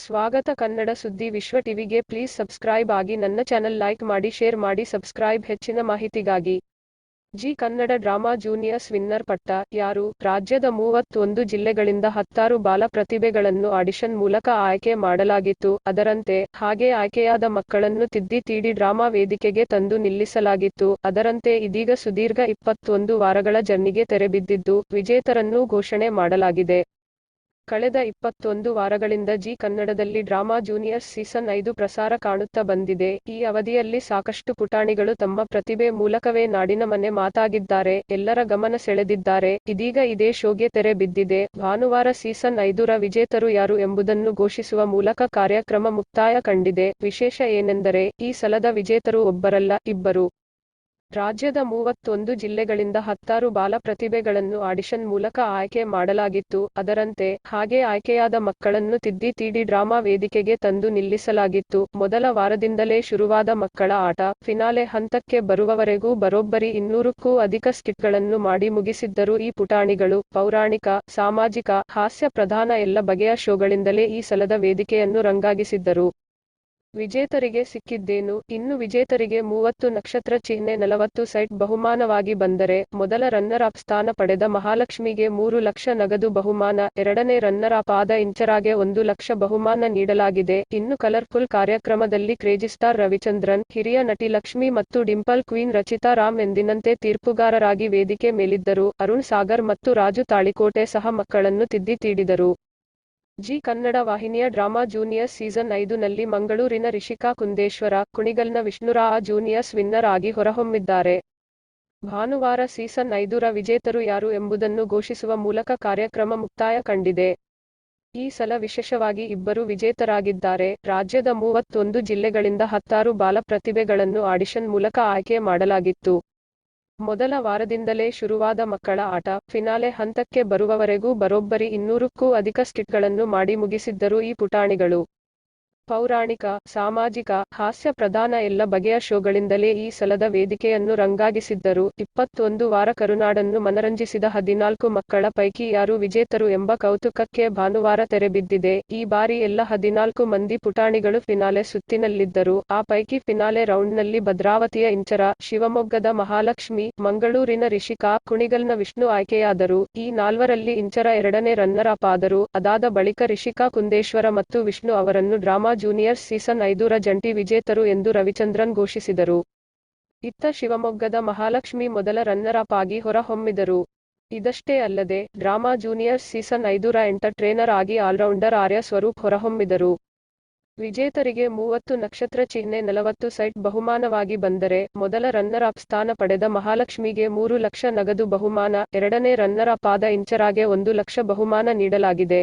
ಸ್ವಾಗತ ಕನ್ನಡ ಸುದ್ದಿ ವಿಶ್ವ ಟಿವಿಗೆ ಪ್ಲೀಸ್ ಸಬ್ಸ್ಕ್ರೈಬ್ ಆಗಿ ನನ್ನ ಚಾನೆಲ್ ಲೈಕ್ ಮಾಡಿ ಶೇರ್ ಮಾಡಿ ಸಬ್ಸ್ಕ್ರೈಬ್ ಹೆಚ್ಚಿನ ಮಾಹಿತಿಗಾಗಿ. Zee Kannada drama juniors winner ಪಟ್ಟ ಯಾರು? ರಾಜ್ಯದ ಮೂವತ್ತೊಂದು ಜಿಲ್ಲೆಗಳಿಂದ ಹತ್ತಾರು ಬಾಲ ಪ್ರತಿಭೆಗಳನ್ನು ಆಡಿಷನ್ ಮೂಲಕ ಆಯ್ಕೆ ಮಾಡಲಾಗಿತ್ತು. ಅದರಂತೆ ಹಾಗೆ ಆಯ್ಕೆಯಾದ ಮಕ್ಕಳನ್ನು ತಿದ್ದಿ ತೀಡಿ ಡ್ರಾಮಾ ವೇದಿಕೆಗೆ ತಂದು ನಿಲ್ಲಿಸಲಾಗಿತ್ತು. ಅದರಂತೆ ಇದೀಗ ಸುದೀರ್ಘ ಇಪ್ಪತ್ತೊಂದು ವಾರಗಳ ಜರ್ನಿಗೆ ತೆರೆಬಿದ್ದಿದ್ದು ವಿಜೇತರನ್ನೂ ಘೋಷಣೆ ಮಾಡಲಾಗಿದೆ. ಕಳೆದ ಇಪ್ಪತ್ತೊಂದು ವಾರಗಳಿಂದ ಜಿ ಕನ್ನಡದಲ್ಲಿ ಡ್ರಾಮಾ ಜೂನಿಯರ್ ಸೀಸನ್ ಐದು ಪ್ರಸಾರ ಕಾಣುತ್ತಾ ಬಂದಿದೆ. ಈ ಅವಧಿಯಲ್ಲಿ ಸಾಕಷ್ಟು ಪುಟಾಣಿಗಳು ತಮ್ಮ ಪ್ರತಿಭೆ ಮೂಲಕವೇ ನಾಡಿನ ಮನೆ ಮಾತಾಗಿದ್ದಾರೆ. ಎಲ್ಲರ ಗಮನ ಸೆಳೆದಿದ್ದಾರೆ. ಇದೀಗ ಇದೇ ಶೋಗೆ ತೆರೆ ಬಿದ್ದಿದೆ. ಭಾನುವಾರ ಸೀಸನ್ ಐದುರ ವಿಜೇತರು ಯಾರು ಎಂಬುದನ್ನು ಘೋಷಿಸುವ ಮೂಲಕ ಕಾರ್ಯಕ್ರಮ ಮುಕ್ತಾಯ ಕಂಡಿದೆ. ವಿಶೇಷ ಏನೆಂದರೆ ಈ ಸಲದ ವಿಜೇತರು ಒಬ್ಬರಲ್ಲ, ಇಬ್ಬರು. ರಾಜ್ಯದ ಮೂವತ್ತೊಂದು ಜಿಲ್ಲೆಗಳಿಂದ ಹತ್ತಾರು ಬಾಲ ಪ್ರತಿಭೆಗಳನ್ನು ಆಡಿಷನ್ ಮೂಲಕ ಆಯ್ಕೆ ಮಾಡಲಾಗಿತ್ತು. ಅದರಂತೆ ಹಾಗೆ ಆಯ್ಕೆಯಾದ ಮಕ್ಕಳನ್ನು ತಿದ್ದಿ ತೀಡಿ ಡ್ರಾಮಾ ವೇದಿಕೆಗೆ ತಂದು ನಿಲ್ಲಿಸಲಾಗಿತ್ತು. ಮೊದಲ ವಾರದಿಂದಲೇ ಶುರುವಾದ ಮಕ್ಕಳ ಆಟ ಫಿನಾಲೆ ಹಂತಕ್ಕೆ ಬರುವವರೆಗೂ ಬರೋಬ್ಬರಿ ಇನ್ನೂರಕ್ಕೂ ಅಧಿಕ ಸ್ಕಿಟ್ಗಳನ್ನು ಮಾಡಿ ಮುಗಿಸಿದ್ದರು. ಈ ಪುಟಾಣಿಗಳು ಪೌರಾಣಿಕ, ಸಾಮಾಜಿಕ ಹಾಸ್ಯ ಪ್ರಧಾನ ಎಲ್ಲ ಬಗೆಯ ಶೋಗಳಿಂದಲೇ ಈ ಸಲದ ವೇದಿಕೆಯನ್ನು ರಂಗಾಗಿಸಿದ್ದರು. ವಿಜೇತರಿಗೆ ಸಿಕ್ಕಿದ್ದೇನು? ಇನ್ನು ವಿಜೇತರಿಗೆ ಮೂವತ್ತು ನಕ್ಷತ್ರ ಚಿಹ್ನೆ, ನಲವತ್ತು ಸೈಟ್ ಬಹುಮಾನವಾಗಿ ಬಂದರೆ ಮೊದಲ ರನ್ನರ್ ಅಪ್ ಸ್ಥಾನ ಪಡೆದ ಮಹಾಲಕ್ಷ್ಮಿಗೆ ಮೂರು ಲಕ್ಷ ನಗದು ಬಹುಮಾನ, ಎರಡನೇ ರನ್ನರ್ ಅಪ್ ಆದ ಇಂಚರಾಗೆ ಒಂದು ಲಕ್ಷ ಬಹುಮಾನ ನೀಡಲಾಗಿದೆ. ಇನ್ನು ಕಲರ್ಫುಲ್ ಕಾರ್ಯಕ್ರಮದಲ್ಲಿ ಕ್ರೇಜಿ ಸ್ಟಾರ್ ರವಿಚಂದ್ರನ್, ಹಿರಿಯ ನಟಿ ಲಕ್ಷ್ಮಿ ಮತ್ತು ಡಿಂಪಲ್ ಕ್ವೀನ್ ರಚಿತಾ ರಾಮ್ ಎಂದಿನಂತೆ ತೀರ್ಪುಗಾರರಾಗಿ ವೇದಿಕೆ ಮೇಲಿದ್ದರು. ಅರುಣ್ ಸಾಗರ್ ಮತ್ತು ರಾಜು ತಾಳಿಕೋಟೆ ಸಹ ಮಕ್ಕಳನ್ನು ತಿದ್ದಿ ತೀಡಿದರು. ಜಿ ಕನ್ನಡ ವಾಹಿನಿಯ ಡ್ರಾಮಾ ಜೂನಿಯರ್ಸ್ ಸೀಸನ್ ಐದುನಲ್ಲಿ ಮಂಗಳೂರಿನ ರಿಷಿಕಾ ಕುಂದೇಶ್ವರ, ಕುಣಿಗಲ್ನ ವಿಷ್ಣುರಾ ಜೂನಿಯರ್ಸ್ ವಿನ್ನರ್ ಆಗಿ ಹೊರಹೊಮ್ಮಿದ್ದಾರೆ. ಭಾನುವಾರ ಸೀಸನ್ ಐದುರ ವಿಜೇತರು ಯಾರು ಎಂಬುದನ್ನು ಘೋಷಿಸುವ ಮೂಲಕ ಕಾರ್ಯಕ್ರಮ ಮುಕ್ತಾಯ ಕಂಡಿದೆ. ಈ ಸಲ ವಿಶೇಷವಾಗಿ ಇಬ್ಬರು ವಿಜೇತರಾಗಿದ್ದಾರೆ. ರಾಜ್ಯದ ಮೂವತ್ತೊಂದು ಜಿಲ್ಲೆಗಳಿಂದ ಹತ್ತಾರು ಬಾಲ ಪ್ರತಿಭೆಗಳನ್ನು ಆಡಿಷನ್ ಮೂಲಕ ಆಯ್ಕೆ ಮಾಡಲಾಗಿತ್ತು. ಮೊದಲ ವಾರದಿಂದಲೇ ಶುರುವಾದ ಮಕ್ಕಳ ಆಟ, ಫಿನಾಲೆ ಹಂತಕ್ಕೆ ಬರುವವರೆಗೂ ಬರೋಬ್ಬರಿ ಇನ್ನೂರಕ್ಕೂ ಅಧಿಕ ಸ್ಕಿಟ್ಗಳನ್ನು ಮಾಡಿ ಮುಗಿಸಿದ್ದರು ಈ ಪುಟಾಣಿಗಳು. ಪೌರಾಣಿಕ, ಸಾಮಾಜಿಕ, ಹಾಸ್ಯ ಪ್ರಧಾನ ಎಲ್ಲ ಬಗೆಯ ಶೋಗಳಿಂದಲೇ ಈ ಸಲದ ವೇದಿಕೆಯನ್ನು ರಂಗಾಗಿಸಿದ್ದರು. ಇಪ್ಪತ್ತೊಂದು ವಾರ ಕರುನಾಡನ್ನು ಮನರಂಜಿಸಿದ ಹದಿನಾಲ್ಕು ಮಕ್ಕಳ ಪೈಕಿ ಯಾರು ವಿಜೇತರು ಎಂಬ ಕೌತುಕಕ್ಕೆ ಭಾನುವಾರ ತೆರೆಬಿದ್ದಿದೆ ಈ ಬಾರಿ ಎಲ್ಲ ಹದಿನಾಲ್ಕು ಮಂದಿ ಪುಟಾಣಿಗಳು ಫಿನಾಲೆ ಸುತ್ತಿನಲ್ಲಿದ್ದರು. ಆ ಪೈಕಿ ಫಿನಾಲೆ ರೌಂಡ್ನಲ್ಲಿ ಭದ್ರಾವತಿಯ ಇಂಚರ, ಶಿವಮೊಗ್ಗದ ಮಹಾಲಕ್ಷ್ಮಿ, ಮಂಗಳೂರಿನ ರಿಷಿಕಾ, ಕುಣಿಗಲ್ನ ವಿಷ್ಣು ಆಯ್ಕೆಯಾದರು. ಈ ನಾಲ್ವರಲ್ಲಿ ಇಂಚರ ಎರಡನೇ ರನ್ನರ್ ಅಪ್ ಆದರು. ಅದಾದ ಬಳಿಕ ರಿಷಿಕಾ ಕುಂದೇಶ್ವರ ಮತ್ತು ವಿಷ್ಣು ಅವರನ್ನು ಡ್ರಾಮಾ ಜೂನಿಯರ್ಸ್ ಸೀಸನ್ ಐದೂರ ಜಂಟಿ ವಿಜೇತರು ಎಂದು ರವಿಚಂದ್ರನ್ ಘೋಷಿಸಿದರು. ಇತ್ತ ಶಿವಮೊಗ್ಗದ ಮಹಾಲಕ್ಷ್ಮಿ ಮೊದಲ ರನ್ನರ್ ಅಪ್ ಆಗಿ ಹೊರಹೊಮ್ಮಿದರು. ಇದಷ್ಟೇ ಅಲ್ಲದೆ, ಡ್ರಾಮಾ ಜೂನಿಯರ್ ಸೀಸನ್ ಐದೂರ ಎಂಟ ಟ್ರೇನರ್ ಆಗಿ ಆಲ್ರೌಂಡರ್ ಆರ್ಯ ಸ್ವರೂಪ್ ಹೊರಹೊಮ್ಮಿದರು. ವಿಜೇತರಿಗೆ ಮೂವತ್ತು ನಕ್ಷತ್ರ ಚಿಹ್ನೆ, ನಲವತ್ತು ಸೈಟ್ ಬಹುಮಾನವಾಗಿ ಬಂದರೆ, ಮೊದಲ ರನ್ನರ್ ಅಪ್ ಸ್ಥಾನ ಪಡೆದ ಮಹಾಲಕ್ಷ್ಮಿಗೆ ಮೂರು ಲಕ್ಷ ನಗದು ಬಹುಮಾನ, ಎರಡನೇ ರನ್ನರ್ ಅಪ್ ಆದ ಇಂಚರಾಗೆ ಒಂದು ಲಕ್ಷ ಬಹುಮಾನ ನೀಡಲಾಗಿದೆ.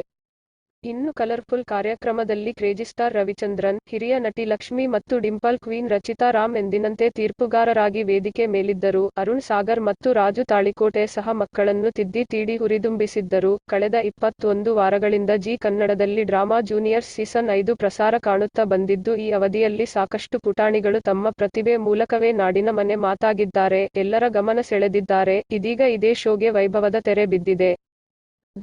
ಇನ್ನು ಕಲರ್ಫುಲ್ ಕಾರ್ಯಕ್ರಮದಲ್ಲಿ ಕ್ರೇಜಿಸ್ಟಾರ್ ರವಿಚಂದ್ರನ್, ಹಿರಿಯ ನಟಿ ಲಕ್ಷ್ಮಿ ಮತ್ತು ಡಿಂಪಲ್ ಕ್ವೀನ್ ರಚಿತಾ ರಾಮ್ ಎಂದಿನಂತೆ ತೀರ್ಪುಗಾರರಾಗಿ ವೇದಿಕೆ ಮೇಲಿದ್ದರು. ಅರುಣ್ ಸಾಗರ್ ಮತ್ತು ರಾಜು ತಾಳಿಕೋಟೆ ಸಹ ಮಕ್ಕಳನ್ನು ತಿದ್ದಿ ತೀಡಿ ಹುರಿದುಂಬಿಸಿದ್ದರು. ಕಳೆದ ಇಪ್ಪತ್ತೊಂದು ವಾರಗಳಿಂದ ಜಿ ಕನ್ನಡದಲ್ಲಿ ಡ್ರಾಮಾ ಜೂನಿಯರ್ಸ್ ಸೀಸನ್ ಐದು ಪ್ರಸಾರ ಕಾಣುತ್ತಾ ಬಂದಿದ್ದು, ಈ ಅವಧಿಯಲ್ಲಿ ಸಾಕಷ್ಟು ಪುಟಾಣಿಗಳು ತಮ್ಮ ಪ್ರತಿಭೆ ಮೂಲಕವೇ ನಾಡಿನ ಮನೆ ಮಾತಾಗಿದ್ದಾರೆ. ಎಲ್ಲರ ಗಮನ ಸೆಳೆದಿದ್ದಾರೆ. ಇದೀಗ ಇದೇ ಶೋಗೆ ವೈಭವದ ತೆರೆ ಬಿದ್ದಿದೆ.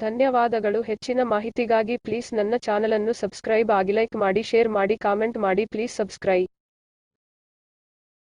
ಧನ್ಯವಾದಗಳು. ಹೆಚ್ಚಿನ ಮಾಹಿತಿಗಾಗಿ ಪ್ಲೀಸ್ ನನ್ನ ಚಾನಲನ್ನು ಸಬ್ಸ್ಕ್ರೈಬ್ ಆಗಿ ಲೈಕ್ ಮಾಡಿ, ಶೇರ್ ಮಾಡಿ, ಕಾಮೆಂಟ್ ಮಾಡಿ. Please subscribe.